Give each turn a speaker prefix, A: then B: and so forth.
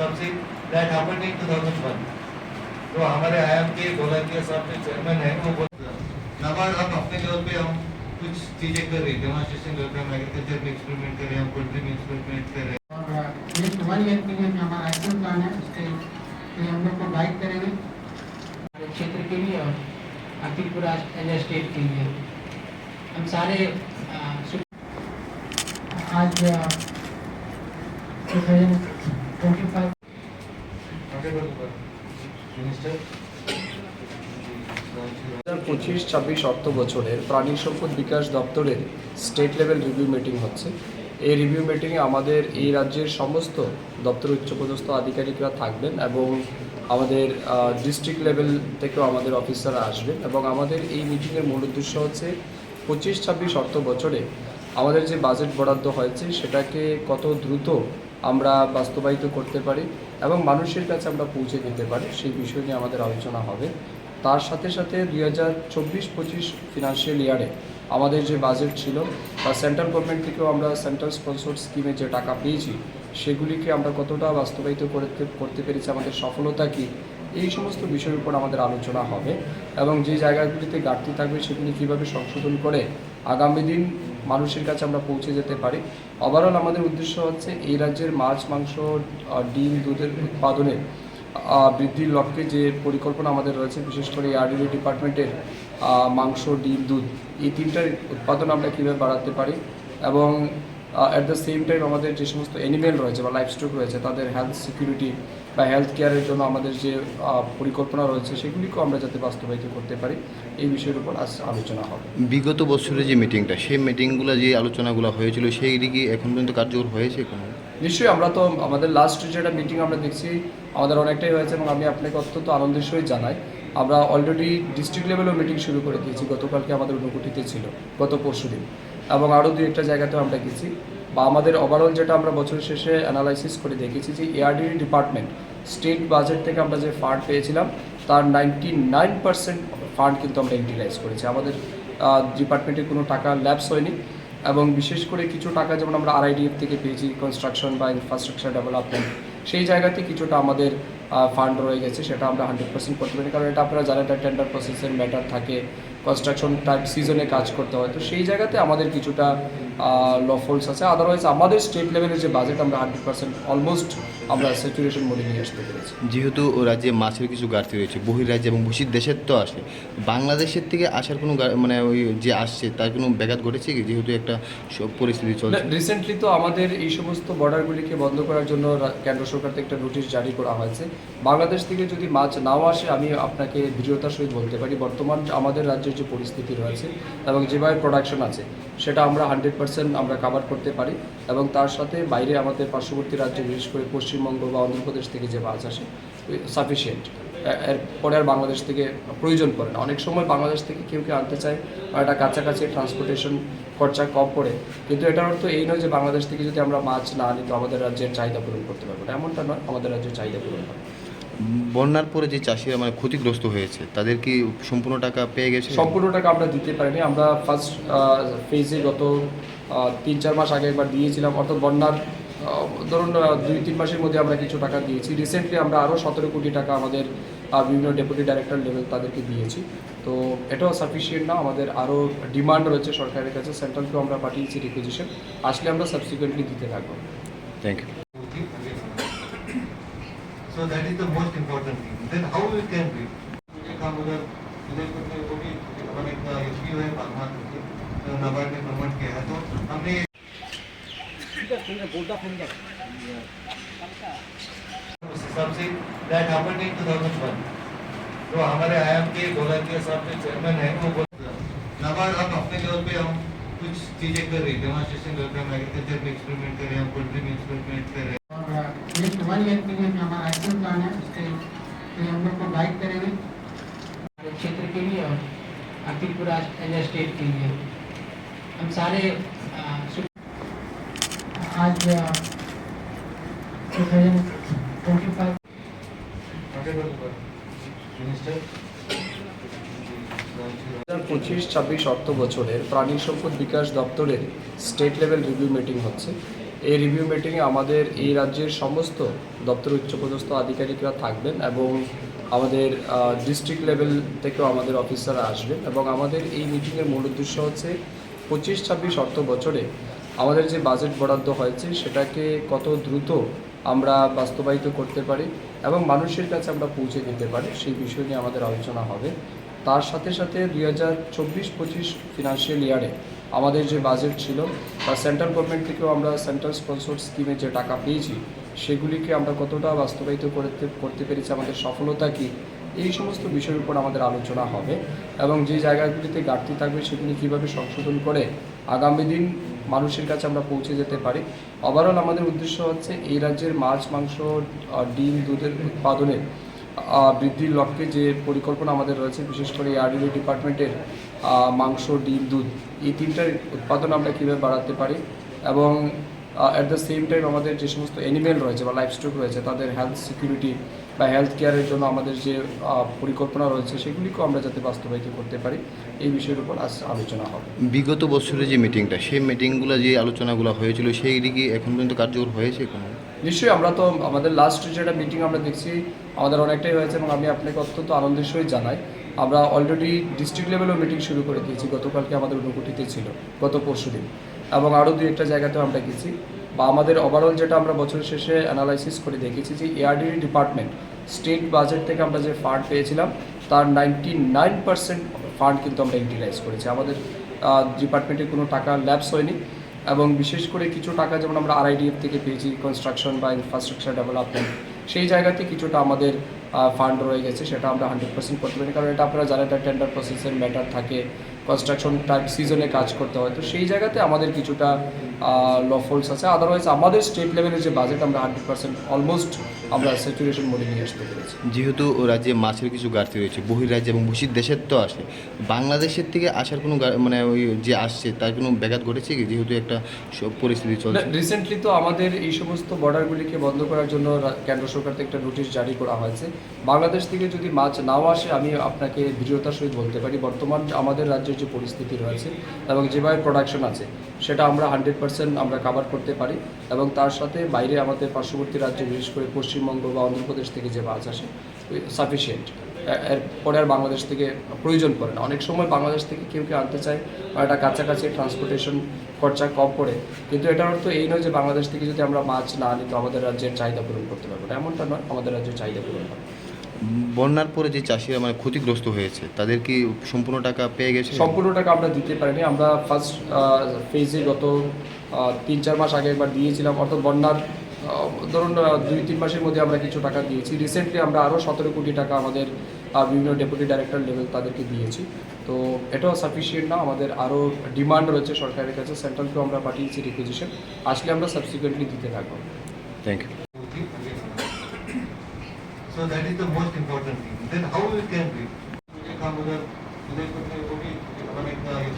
A: something that happened in 2001. तो हमारे IM के वॉलंटियर साहब जो चेयरमैन है वो नाबार्ड हम अपने लेवल पे हम कुछ चीज़ें कर रहे हैं डेमोन्स्ट्रेशन लेवल पे हम एग्रीकल्चर में एक्सपेरिमेंट कर रहे हैं हम पोल्ट्री में एक्सपेरिमेंट कर रहे हैं.
B: और नेक्स्ट वन ईयर के लिए हमारा एक्शन प्लान है उसके लिए हम लोग को गाइड करेंगे। क्षेत्र के लिए और त्रिपुरा एज स्टेट के लिए। हम सारे अ, सु- आज
C: পঁচিশ, ছাব্বিশ অর্থ বছরের প্রাণী সম্পদ বিকাশ দপ্তরের স্টেট লেভেল রিভিউ মিটিং হচ্ছে। এই রিভিউ মিটিংয়ে আমাদের এই রাজ্যের সমস্ত দপ্তর উচ্চপদস্থ আধিকারিকরা থাকবেন এবং আমাদের ডিস্ট্রিক্ট লেভেল থেকেও আমাদের অফিসাররা আসবেন এবং আমাদের এই মিটিংয়ের মূল উদ্দেশ্য হচ্ছে পঁচিশ, ছাব্বিশ অর্থ বছরে আমাদের যে বাজেট বরাদ্দ হয়েছে সেটাকে কত দ্রুত আমরা বাস্তবায়িত করতে পারি এবং মানুষের কাছে আমরা পৌঁছে দিতে পারি, সেই বিষয় নিয়ে আমাদের আলোচনা হবে। তার সাথে সাথে দুই হাজার চব্বিশ পঁচিশ ফিনান্সিয়াল ইয়ারে আমাদের যে বাজেট ছিল বা সেন্ট্রাল গভর্নমেন্ট থেকেও আমরা সেন্ট্রাল স্পন্সর স্কিমে যে টাকা পেয়েছি, সেগুলিকে আমরা কতটা বাস্তবায়িত করতে করতে পেরেছি, আমাদের সফলতা কী, এই সমস্ত বিষয়ের উপর আমাদের আলোচনা হবে। এবং যে জায়গাগুলিতে ঘাটতি থাকবে, সেগুলি কীভাবে সংশোধন করে আগামী দিন মানুষের কাছে আমরা পৌঁছে যেতে পারি। ওভারঅল আমাদের উদ্দেশ্য হচ্ছে এই রাজ্যের মাছ, মাংস ডিম, দুধের উৎপাদনের বৃদ্ধির লক্ষ্যে যে পরিকল্পনা আমাদের রয়েছে, বিশেষ করে আরডিডি ডিপার্টমেন্টের মাংস, ডিম, দুধ, এই তিনটার উৎপাদন আমরা কীভাবে বাড়াতে পারি এবং অ্যাট দ্য সেম টাইম আমাদের যে সমস্ত অ্যানিমেল রয়েছে বা লাইফস্টক রয়েছে, তাদের হেলথ সিকিউরিটি বা হেলথ কেয়ারের জন্য আমাদের যে পরিকল্পনা রয়েছে সেগুলিকেও আমরা যাতে বাস্তবায়িত করতে পারি এই বিষয়ের উপর আজ আলোচনা হবে।
D: বিগত বছরের যে মিটিংটা সেই মিটিংগুলো যে আলোচনাগুলো হয়েছিল সেই কি এখন পর্যন্ত কার্যকর হয়েছে কোনো?
C: নিশ্চয়ই আমরা তো আমাদের লাস্ট যেটা মিটিং আমরা দেখছি আমাদের অনেকটাই হয়েছে এবং আমি আপনাকে অত্যন্ত আনন্দের সহিত জানাই। আমরা অলরেডি ডিস্ট্রিক্ট লেভেলেও মিটিং শুরু করে দিয়েছি গতকালকে আমাদের ঊনকোটিতে ছিল গত পরশু দিন এবং আরও দু একটা জায়গাতেও আমরা গেছি। বা আমাদের ওভারঅল যেটা আমরা বছরের শেষে অ্যানালাইসিস করে দেখেছি যে এআরডিডি ডিপার্টমেন্ট স্টেট বাজেট থেকে আমরা যে ফান্ড পেয়েছিলাম, তার নাইনটি নাইন পার্সেন্ট ফান্ড কিন্তু আমরা ইউটিলাইজ করেছি। আমাদের ডিপার্টমেন্টে কোনো টাকা ল্যাপস হয়নি এবং বিশেষ করে কিছু টাকা যেমন আমরা আরআইডিএফ থেকে পেয়েছি কনস্ট্রাকশন বা ইনফ্রাস্ট্রাকচার ডেভেলপমেন্ট সেই জায়গাতে কিছুটা আমাদের ফান্ড রয়ে গেছে, সেটা আমরা হান্ড্রেড পার্সেন্ট করতে পারি। কারণ এটা আপনারা জানেন টেন্ডার প্রসেসের ম্যাটার থাকে কনস্ট্রাকশন টাইপ সিজনে কাজ করতে হয়। তো সেই জায়গাতে আমাদের কিছুটা লফলস আছে। আদারওয়াইজ আমাদের স্টেট লেভেলের যে বাজেট আমরা হান্ড্রেড পার্সেন্ট অলমোস্ট আমরা স্যাচুরেশন মোডে নিয়ে আসতে পেরেছি।
D: যেহেতু রাজ্যে মাছের কিছু ঘাটতি রয়েছে বহির্রাজ্য এবং বহির দেশের তো আসে বাংলাদেশের থেকে আসার কোনো মানে ওই যে আসছে তার কোনো ব্যাঘাত ঘটেছে কি? যেহেতু একটা পরিস্থিতি চলছে।
C: রিসেন্টলি তো আমাদের এই সমস্ত বর্ডারগুলিকে বন্ধ করার জন্য কেন্দ্র সরকার থেকে একটা নোটিশ জারি করা হয়েছে। বাংলাদেশ থেকে যদি মাছ নাও আসে আমি আপনাকে দৃঢ়তার সহিত বলতে পারি বর্তমান আমাদের রাজ্যের যে পরিস্থিতি রয়েছে এবং যেভাবে প্রোডাকশন আছে সেটা আমরা হান্ড্রেড পার্সেন্ট আমরা কাভার করতে পারি এবং তার সাথে বাইরে আমাদের পার্শ্ববর্তী রাজ্য বিশেষ করে পশ্চিমবঙ্গ বা অন্ধ্রপ্রদেশ থেকে যে মাছ আসে সাফিসিয়েন্ট এরপরে আর বাংলাদেশ থেকে প্রয়োজন পড়ে না। অনেক সময় বাংলাদেশ থেকে কেউ কেউ আনতে চায় বা এটা কাছাকাছি ট্রান্সপোর্টেশন খরচা কম পড়ে। কিন্তু এটার অর্থ এই নয় যে বাংলাদেশ থেকে যদি আমরা মাছ না আনি তো আমাদের রাজ্যের চাহিদা পূরণ করতে পারব না। এমনটা নয় আমাদের রাজ্যের চাহিদা পূরণ হবে।
D: বন্যার পরে যে চাষিরা মানে ক্ষতিগ্রস্ত হয়েছে তাদের কি সম্পূর্ণ টাকা পেয়ে গেছে?
C: সম্পূর্ণ টাকা আমরা দিতে পারিনি। আমরা ফার্স্ট ফেজে গত তিন চার মাস আগে একবার দিয়েছিলাম অর্থাৎ বন্যার আহ, ধরুন আহ, দুই তিন মাসের মধ্যে আমরা কিছু টাকা দিয়েছি রিসেন্টলি আমরা আরও সতেরো কোটি টাকা আমাদের আহ, বিভিন্ন ডেপুটি ডাইরেক্টর লেভেল তাদেরকে দিয়েছি তো এটাও সাফিসিয়েন্ট না আমাদের আরও ডিমান্ড রয়েছে সরকারের কাছে সেন্ট্রালকেও আমরা পাঠিয়েছি রিকুইজিশন আসলে আমরা সাবসিকুয়েন্টলি দিতে থাকবো
D: thank you
A: So that is the most important thing. Then how we can be? मुझे काम उधर उधर करके वो भी हमारे एक एस पी है पालमा करके तो नाबार्ड ने प्रमोट किया है तो हमने उस हिसाब से that happened in 2001. तो हमारे आईएम के वॉलंटियर साहब जो चेयरमैन है, वो नाबार्ड हम अपने लेवल पे हम कुछ चीज़ें कर रहे हैं डेमोन्स्ट्रेशन लेवल पे हम एग्रीकल्चर में एक्सपेरिमेंट कर रहे हैं पोल्ट्री में एक्सपेरिमेंट कर रहे हैं।
B: और नेक्स्ट वन ईयर के लिए हमारा एक्शन प्लान है, उसके लिए हम लोग को गाइड करेंगे। क्षेत्र के लिए और एज स्टेट के लिए। सारे अ, सु- आज two thousand twenty five
A: minister
C: হাজার পঁচিশ ছাব্বিশ অর্থ বছরের প্রাণী সম্পদ বিকাশ দপ্তরের স্টেট লেভেল রিভিউ মিটিং হচ্ছে এই রিভিউ মিটিংয়ে আমাদের এই রাজ্যের সমস্ত দপ্তর উচ্চপদস্থ আধিকারিকরা থাকবেন এবং আমাদের ডিস্ট্রিক্ট লেভেল থেকেও আমাদের অফিসাররা আসবেন এবং আমাদের এই মিটিংয়ের মূল উদ্দেশ্য হচ্ছে পঁচিশ, ছাব্বিশ অর্থ বছরে আমাদের যে বাজেট বরাদ্দ হয়েছে, সেটাকে কত দ্রুত আমরা বাস্তবায়িত করতে পারি এবং মানুষের কাছে আমরা পৌঁছে দিতে পারি, সেই বিষয় নিয়ে আমাদের আলোচনা হবে। তার সাথে সাথে দুই হাজার চব্বিশ, পঁচিশ ফিনান্সিয়াল ইয়ারে আমাদের যে বাজেট ছিল বা সেন্ট্রাল গভর্নমেন্ট থেকেও আমরা সেন্ট্রাল স্পন্সর স্কিমে যে টাকা পেয়েছি, সেগুলিকে আমরা কতটা বাস্তবায়িত করতে করতে পেরেছি, আমাদের সফলতা কী এই সমস্ত বিষয়ের উপর আমাদের আলোচনা হবে এবং যে জায়গাগুলিতে ঘাটতি থাকবে সেগুলি কীভাবে সংশোধন করে আগামী দিন মানুষের কাছে আমরা পৌঁছে যেতে পারি। ওভারঅল আমাদের উদ্দেশ্য হচ্ছে এই রাজ্যের মাছ, মাংস ডিম, দুধের উৎপাদনের বৃদ্ধির লক্ষ্যে যে পরিকল্পনা আমাদের রয়েছে, বিশেষ করে আরডিডি ডিপার্টমেন্টের মাংস, ডিম, দুধ, এই তিনটার উৎপাদন আমরা কীভাবে বাড়াতে পারি এবং অ্যাট দ্য সেম টাইম আমাদের যে সমস্ত অ্যানিমেল রয়েছে বা লাইফস্টক রয়েছে তাদের হেলথ সিকিউরিটি বা হেলথ কেয়ারের জন্য আমাদের যে পরিকল্পনা রয়েছে সেগুলিকেও আমরা যাতে বাস্তবায়িত করতে পারি এই বিষয়ের উপর আজ আলোচনা হবে।
D: বিগত বছরের যে মিটিংটা সেই মিটিংগুলো যে আলোচনাগুলো হয়েছিল সেই দিকে এখন পর্যন্ত কার্যকর হয়েছে কোনো?
C: নিশ্চয়ই আমরা তো আমাদের লাস্ট যেটা মিটিং আমরা দেখছি আমাদের অনেকটাই হয়েছে এবং আমি আপনাকে অত্যন্ত আনন্দের সহিত জানাই। আমরা অলরেডি ডিস্ট্রিক্ট লেভেলেও মিটিং শুরু করে দিয়েছি গতকালকে আমাদের ঊনকোটিতে ছিল গত পরশু দিন এবং আরও দুই একটা জায়গাতেও আমরা গেছি। বা আমাদের ওভারঅল যেটা আমরা বছরের শেষে অ্যানালাইসিস করে দেখেছি যে এআরডিডি ডিপার্টমেন্ট স্টেট বাজেট থেকে আমরা যে ফান্ড পেয়েছিলাম, তার নাইনটি নাইন পার্সেন্ট ফান্ড কিন্তু আমরা ইউটিলাইজ করেছি। আমাদের ডিপার্টমেন্টে কোনো টাকা ল্যাপস হয়নি এবং বিশেষ করে কিছু টাকা যেমন আমরা আরআইডিএফ থেকে পেয়েছি কনস্ট্রাকশন বা ইনফ্রাস্ট্রাকচার ডেভেলপমেন্ট সেই জায়গাতে কিছুটা আমাদের ফান্ড রয়ে গেছে, সেটা আমরা হান্ড্রেড পার্সেন্ট করতে পারি। কারণ এটা আপনারা জানেন, একটা টেন্ডার প্রসেসের ম্যাটার থাকে কনস্ট্রাকশন টাইপ সিজনে কাজ করতে হয়। তো সেই জায়গাতে আমাদের কিছুটা লফলস আছে। আদারওয়াইজ আমাদের স্টেট লেভেলের যে বাজেট আমরা হান্ড্রেড পার্সেন্ট অলমোস্ট আমরা স্যাচুরেশন মোডে নিয়ে আসতে পেরেছি।
D: যেহেতু রাজ্যে মাছের কিছু ঘাটতি রয়েছে বহির্রাজ্য এবং বহির দেশের তো আসে বাংলাদেশের থেকে আসার কোনো গা- মানে ওই যে আসছে তার কোনো ব্যাঘাত ঘটেছে কি? যেহেতু একটা সব পরিস্থিতি চলছে।
C: রিসেন্টলি তো আমাদের এই সমস্ত বর্ডারগুলিকে বন্ধ করার জন্য রা- কেন্দ্র সরকার থেকে একটা নোটিশ জারি করা হয়েছে। বাংলাদেশ থেকে যদি মাছ নাও আসে আমি আপনাকে দৃঢ়তার সহিত বলতে পারি। বর্তমান আমাদের রাজ্যের যে পরিস্থিতি রয়েছে এবং যেভাবে প্রোডাকশন আছে সেটা আমরা হান্ড্রেড পার্সেন্ট আমরা কাভার করতে পারি এবং তার সাথে বাইরে আমাদের পার্শ্ববর্তী রাজ্য, বিশেষ করে পশ্চিমবঙ্গ বা অন্ধ্রপ্রদেশ থেকে যে মাছ আসে সাফিসিয়েন্ট এরপরে আর বাংলাদেশ থেকে প্রয়োজন পড়ে না। অনেক সময় বাংলাদেশ থেকে কেউ কেউ আনতে চায় বা এটা কাছাকাছি ট্রান্সপোর্টেশন খরচা কম পড়ে। কিন্তু এটার অর্থ এই নয় যে বাংলাদেশ থেকে যদি আমরা মাছ না আনি, তো আমাদের রাজ্যের চাহিদা পূরণ করতে পারব না। এমনটা নয়, আমাদের রাজ্যের চাহিদা পূরণ হবে।
D: বন্যার পরে যে চাষিরা মানে ক্ষতিগ্রস্ত হয়েছে তাদের কি সম্পূর্ণ টাকা পেয়ে গেছে?
C: সম্পূর্ণ টাকা আমরা দিতে পারিনি। আমরা ফার্স্ট ফেজে গত তিন চার মাস আগে একবার দিয়েছিলাম। অর্থাৎ বন্যার ধরুন দুই তিন মাসের মধ্যে আমরা কিছু টাকা দিয়েছি। রিসেন্টলি আমরা আরও সতেরো কোটি টাকা আমাদের বিভিন্ন ডেপুটি ডাইরেক্টর লেভেল তাদেরকে দিয়েছি। তো এটাও সাফিসিয়েন্ট না। আমাদের আরও ডিমান্ড রয়েছে সরকারের কাছে। সেন্ট্রালকেও আমরা পাঠিয়েছি রিকুইজিশন আসলে আমরা সাবসিকুয়েন্টলি দিতে থাকব
D: thank you
A: So that is the most important thing. Then how we can reach? हम उधर उदयपुर में वो भी हमारे एक